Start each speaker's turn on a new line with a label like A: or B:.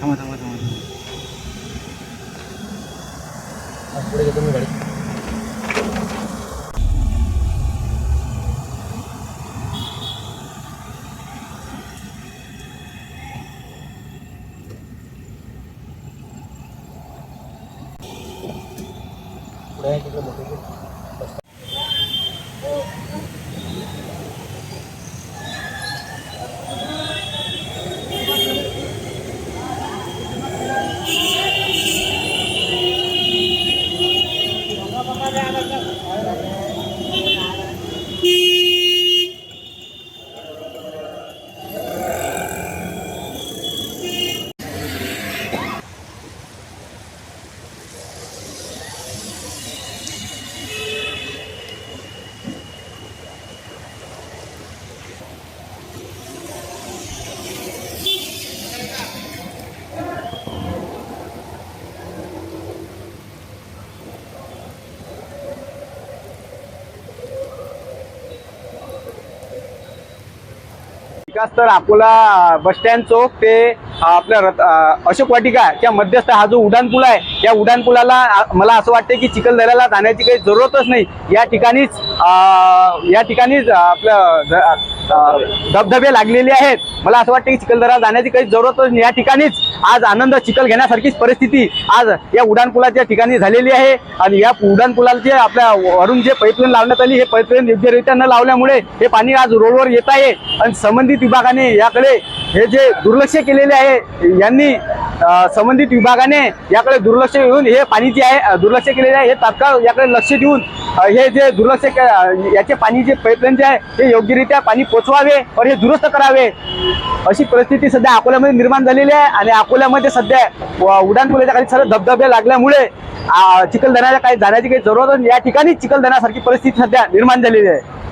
A: थांबा थांबा थांबा
B: पुढे घेतो मी गाडी पुढे आहे तिकडे मोठे
C: विकास तर अकोला बस स्टँड चौक ते आपल्या रथ- अशोक वाटिका त्या मध्यस्थ हा जो उड्डाण आहे या उड्डाणपुलाला मला असं वाटतं की चिखलदऱ्याला जाण्याची काही जरूरतच नाही. या ठिकाणीच या ठिकाणीच आपलं धबधबे लागलेले आहेत. मला असं वाटतं की चिखलदरा जाण्याची काही जरूरतच नाही. या ठिकाणीच आज आनंद चिखल घेण्यासारखीच परिस्थिती आज या उड्डाणपुलाच्या ठिकाणी झालेली आहे. आणि या उड्डाणपुलाचे आपल्या वरून जे पाईपलाईन लावण्यात आली हे पाईपलाईन योग्यरित्या न लावल्यामुळे हे पाणी आज रोडवर येत आहे. आणि संबंधित विभागाने याकडे हे जे दुर्लक्ष केलेले आहे यांनी संबंधित विभागाने याकडे दुर्लक्ष येऊन हे पाणी जे आहे दुर्लक्ष केलेले आहे हे तात्काळ याकडे लक्ष देऊन हे जे दुर्लक्ष याचे पाणी जे पाईपलाईन जे आहे हे योग्यरित्या पाणी पोचवावे आणि हे दुरुस्त करावे अशी परिस्थिती सध्या अकोल्यामध्ये निर्माण झालेली आहे आणि अकोल्यामध्ये सध्या व- उड्डाण सर्व धबधबे लागल्यामुळे चिखलदऱ्याला काही जाण्याची काही जरूरत नाही. या ठिकाणी चिखलदऱ्यासारखी परिस्थिती सध्या निर्माण झालेली आहे